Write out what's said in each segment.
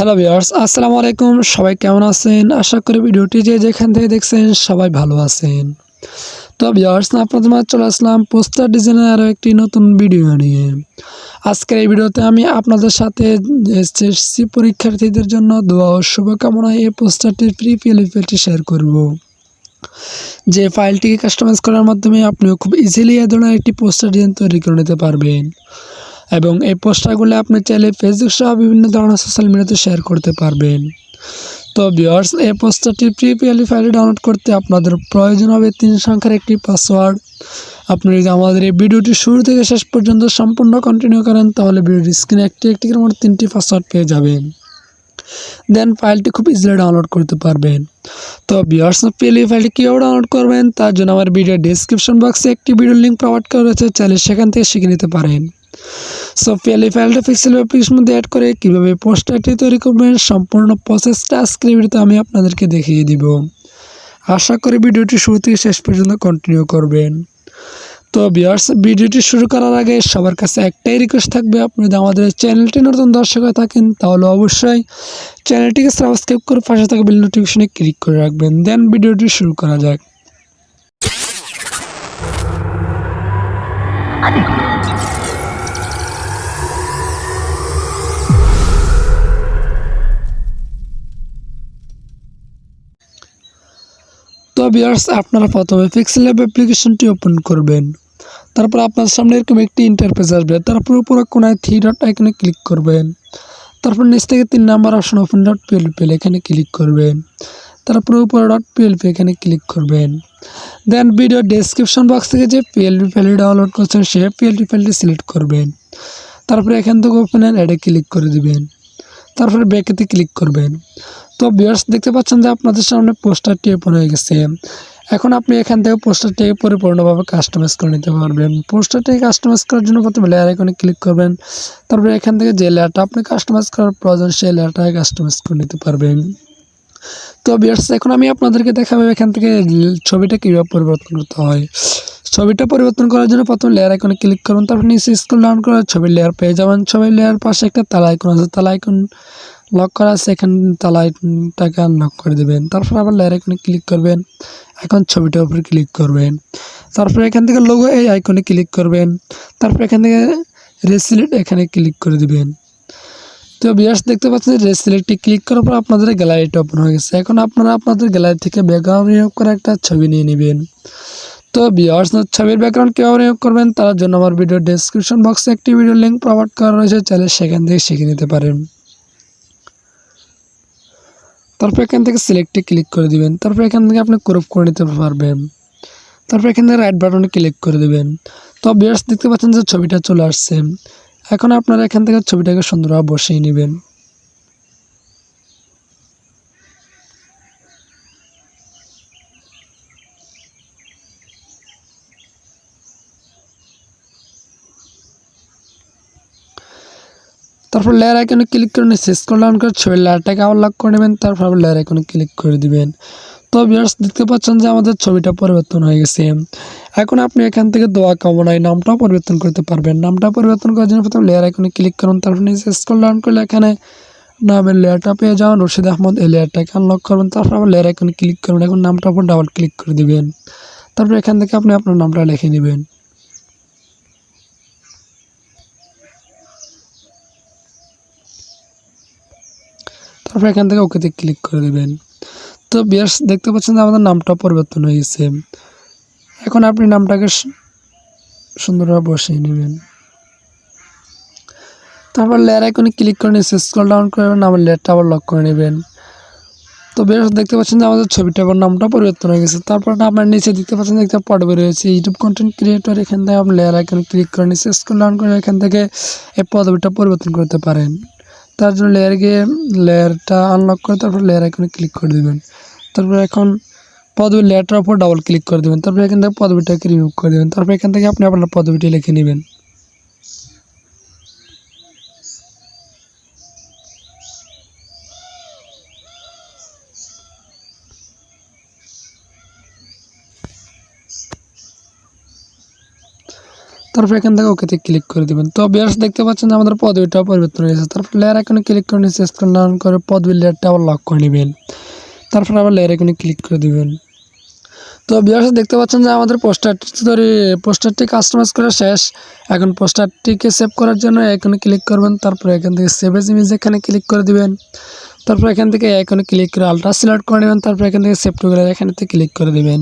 Hello viewers আসসালামু আলাইকুম। সবাই কেমন আছেন? আশা করি ভিডিওটি যে যেখান থেকে দেখছেন সবাই ভালো আছেন। তো ভিউয়ার্স আপনাদের মাঝে চলে আসলাম পোস্টার ডিজাইনের আরও একটি নতুন ভিডিও নিয়ে। আজকের এই ভিডিওতে আমি আপনাদের সাথে এসএসসি পরীক্ষার্থীদের জন্য দোয়া ও শুভকামনায় এই পোস্টারটির ফ্রি পিএলএফএলটি শেয়ার করব। যে ফাইলটিকে কাস্টমাইজ করার মাধ্যমে আপনিও খুব ইজিলি এ ধরনের একটি পোস্টার ডিজাইন তৈরি করে নিতে পারবেন। এবং এই পোস্টারগুলো আপনি চাইলে ফেসবুক সহ বিভিন্ন ধরনের সোশ্যাল মিডিয়াতে শেয়ার করতে পারবেন। তো ভিওয়ার্স এই পোস্টারটি প্রিপিএলি ফাইলে ডাউনলোড করতে আপনাদের প্রয়োজন হবে তিন সংখ্যার একটি পাসওয়ার্ড আপনি যদি আমাদের এই ভিডিওটি শুরু থেকে শেষ পর্যন্ত সম্পূর্ণ কন্টিনিউ করেন, তাহলে ভিডিওটির স্ক্রিনে একটি একটি করে তিনটি পাসওয়ার্ড পেয়ে যাবেন। দেন ফাইলটি খুব ইজিলি ডাউনলোড করতে পারবেন। তো ভিওয়ার্স পিএলই ফাইলটি কীভাবে ডাউনলোড করবেন, তার জন্য আমার ভিডিও ডিসক্রিপশন বক্সে একটি ভিডিও লিঙ্ক প্রোভাইড করা রয়েছে, চাইলে সেখান থেকে শিখে নিতে পারেন। সো ফাইলটা পিক্সেল অ্যাপ্লিকেশন মধ্যে অ্যাড করে কীভাবে পোস্টারটি তৈরি করবেন, সম্পূর্ণ প্রসেসটা আজকের আমি আপনাদেরকে দেখিয়ে দিব। আশা করি ভিডিওটি শুরু থেকে শেষ পর্যন্ত কন্টিনিউ করবেন। তো ভিউয়ার্স ভিডিওটি শুরু করার আগে সবার কাছে একটাই রিকোয়েস্ট থাকবে, আপনি যদি আমাদের চ্যানেলটি নতুন দর্শক হয়ে থাকেন, তাহলে অবশ্যই চ্যানেলটিকে সাবস্ক্রাইব করে পাশে থাকা বেল নোটিফিকেশনে ক্লিক করে রাখবেন। দেন ভিডিওটি শুরু করা যাক। ভিউয়ার্স আপনারা প্রথমে পিক্সেল অ্যাপ অ্যাপ্লিকেশনটি ওপেন করবেন। তারপর আপনার সামনে এরকম একটি ইন্টারফেস আসবে। তারপর উপরে কোনায় থ্রি ডট আইকনে ক্লিক করবেন। তারপর নিচ থেকে তিন number option open dot PLP এখানে ক্লিক করবেন। তারপর উপরে ডট পিএলপি এখানে ক্লিক করবেন। দেন ভিডিও ডেসক্রিপশন বক্স থেকে যে পিএলপি ফাইলটি ডাউনলোড করছেন, সে পিএলপি ফাইলটি সিলেক্ট করবেন। তারপরে এখান থেকে ওপেন অ্যাডে ক্লিক করে দিবেন। তারপরে ব্যাকেতে ক্লিক করবেন। তো ভিউয়ার্স দেখতে পাচ্ছেন যে আপনাদের সামনে পোস্টারটি ওপেন হয়ে গেছে। এখন আপনি এখান থেকে পোস্টারটিকে পরিপূর্ণভাবে কাস্টমাইজ করে নিতে পারবেন। পোস্টারটিকে কাস্টমাইজ করার জন্য প্রথমে লেয়ার আইকনে ক্লিক করবেন। তারপরে এখান থেকে যে লেয়ারটা আপনি কাস্টমাইজ করার প্রয়োজন, সেই লেয়ারটাকে কাস্টমাইজ করে নিতে পারবেন। তো বিয়ার্স এখন আমি আপনাদেরকে দেখাবো এখান থেকে ছবিটা কীভাবে পরিবর্তন করতে হয়। ছবিটা পরিবর্তন করার জন্য প্রথমে লেয়ার আইকনে ক্লিক করুন। তারপর নিচে স্ক্রল ডাউন করে ছবির লেয়ার পেয়ে যাবেন। ছবির লেয়ার পাশে একটা তালা আইকন আছে। তালা আইকন লক করা আছে, এখানে তালাইটাকে আনলক করে দেবেন। তারপর আবার লেয়ার আইকনে ক্লিক করবেন। এখন ছবিটার উপরে ক্লিক করবেন। তারপর এখান থেকে লোগো এই আইকনে ক্লিক করবেন। তারপর এখান থেকে রেসিলেট এখানে ক্লিক করে দেবেন। তো বিয়ার্স দেখতে পাচ্ছেন রেসিলেটটি ক্লিক করার পর আপনাদের গ্যালারিটা ওপেন হয়ে গেছে। এখন আপনারা আপনাদের গ্যালারি থেকে ব্যাকগ্রাউন্ড নিয়োগ করে একটা ছবি নিয়ে নেবেন। তো বিয়ার্স ছবির ব্যাকগ্রাউন্ড কীভাবে নিয়োগ করবেন তার জন্য আমার ভিডিও ডেসক্রিপশন বক্সে একটি ভিডিও লিঙ্ক প্রোভাইড করা রয়েছে। চাইলে সেখান থেকে শিখে নিতে পারেন। তারপর এখান থেকে সিলেক্টে ক্লিক করে দিবেন। তারপর এখান থেকে আপনি ক্রপ করে নিতে পারবেন। তারপর এখান থেকে রাইট বাটনে ক্লিক করে দেবেন। তো বিয়ার্স দেখতে পাচ্ছেন যে ছবিটা চলে আসছে। এখন আপনারা এখান থেকে ছবিটাকে সুন্দরভাবে বসিয়ে নেবেন। তারপর লেয়ার আইকনে ক্লিক করে নিয়ে শেষ করে ডাউন করে ছবির লেয়ারটাকে লক করে নেবেন, তারপর আবার লেয়ার আইকনে ক্লিক করে দিবেন। তো ভিউয়ার্স দেখতে পাচ্ছেন যে আমাদের ছবিটা পরিবর্তন হয়ে গেছে। এখন আপনি এখান থেকে দোয়া কামনায় নামটাও পরিবর্তন করতে পারবেন। নামটা পরিবর্তন করার জন্য প্রথমে লেয়ার আইকনে ক্লিক করুন, তারপর নিচে স্ক্রল ডাউন করলে এখানে নামের লেয়ারটা পেয়ে যাবেন। রশিদ আহমদ এই লেয়ারটাকে আনলক করবেন, তারপর আবার লেয়ার আইকনে ক্লিক করবেন এখন নামটার উপর ডাবল ক্লিক করে দিবেন। তারপর এখান থেকে আপনি আপনার নামটা লিখে নেবেন। তারপর এখান থেকে ওকেতে ক্লিক করে দেবেন। তো বিয়ার্স, দেখতে পাচ্ছেন যে আমাদের নামটা পরিবর্তন হয়ে গেছে। এখন আপনি নামটাকে সুন্দরভাবে বসিয়ে নেবেন। তারপর লেয়ার আইকনে ক্লিক করে নিয়ে স্ক্রল ডাউন করবেন আবার লেয়ারটা আবার লক করে নেবেন। তো বেশ দেখতে পাচ্ছেন যে আমাদের ছবিটা আবার নামটা পরিবর্তন হয়ে গেছে। তারপর আপনার নিচে দেখতে পাচ্ছেন দেখতে পট বের হয়েছে ইউটিউব কন্টেন্ট ক্রিয়েটর এখান থেকে আপনি লেয়ার আইকনে ক্লিক করে নিচে স্ক্রল ডাউন করে এখান থেকে এই পদবিটা পরিবর্তন করতে পারেন। তার জন্য লেয়ার গিয়ে লেয়ারটা আনলক করে তারপর লেয়ার আইকনে ক্লিক করে দেবেন। তারপর এখন পদবী লেয়ারটার উপর ডাবল ক্লিক করে দেবেন। তারপর এখান থেকে পদবিটাকে রিমুভ করে দেবেন। তারপর এখান থেকে আপনি আপনার পদবিটি লিখে নেবেন। তারপর এখান থেকে ওকেতে ক্লিক করে দেবেন। তো বিয়ার্স দেখতে পাচ্ছেন যে আমাদের পদবিটাও পরিবর্তন হয়ে গেছে। তারপর লেয়ার এখানে ক্লিক করে নিয়ে চেষ্টা ডাউন করে পদবি লেয়ারটা আবার লক করে নেবেন। তারপর আবার লেয়ার এখানে ক্লিক করে দেবেন। তো বিয়ার্স দেখতে পাচ্ছেন যে আমাদের পোস্টারটি ধরে পোস্টারটি কাস্টমাইজ করা শেষ। এখন পোস্টারটিকে সেভ করার জন্য এখানে ক্লিক করবেন। তারপর এখান থেকে সেভ এজ ইমেজ এখানে ক্লিক করে দিবেন। তারপর এখান থেকে এখানে ক্লিক করে আলট্রা সিলেক্ট করে নেবেন। তারপর এখান থেকে সেভ টু গ্যালারি এখানে থেকে ক্লিক করে দিবেন।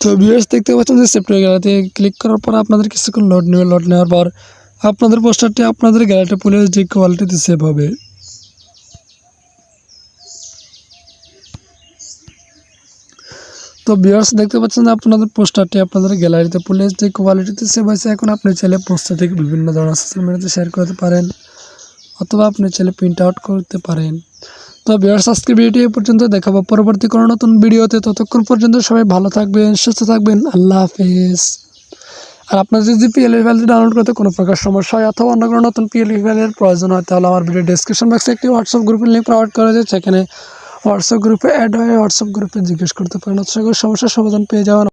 তো ভিউয়ার্স দেখতে পাচ্ছেন যে সেভ টু গ্যালারিতে ক্লিক করার পর আপনাদের কিছুক্ষণ লোড নেবে। লোড নেওয়ার পর আপনাদের পোস্টারটি আপনাদের গ্যালারিতে ফুল যে কোয়ালিটিতে সেভ হবে। তো ভিউয়ার্স দেখতে পাচ্ছেন আপনাদের পোস্টারটি আপনাদের গ্যালারিতে ফুল যে কোয়ালিটিতে সেভ হয়েছে, এখন আপনি চাইলে পোস্টারটিকে বিভিন্ন ধরনের সোশ্যাল মিডিয়াতে শেয়ার করতে পারেন, অথবা আপনি চাইলে প্রিন্ট আউট করতে পারেন। তো ভিউয়ার্স আজকের ভিডিওটি পর্যন্ত, দেখাবো পরবর্তী কোনো নতুন ভিডিওতে ততক্ষণ পর্যন্ত সবাই ভালো থাকবেন, সুস্থ থাকবেন। আল্লাহ হাফেজ। আর আপনার যদি পিএলই ভ্যালু ডাউনলোড করতে কোনো প্রকার সমস্যা হয় অথবা অন্য কোনো নতুন পিএলই ভ্যালুর প্রয়োজন হয়, তাহলে আমার ভিডিও ডিসক্রিপশন বক্সে একটি হোয়াটসঅ্যাপ গ্রুপের লিঙ্ক প্রোভাইড করা যায় সেখানে হোয়াটসঅ্যাপ গ্রুপে অ্যাড হয়ে হোয়াটসঅ্যাপ গ্রুপে জিজ্ঞেস করতে পারেন। আশা সমস্যার সমাধান পেয়ে যাবেন।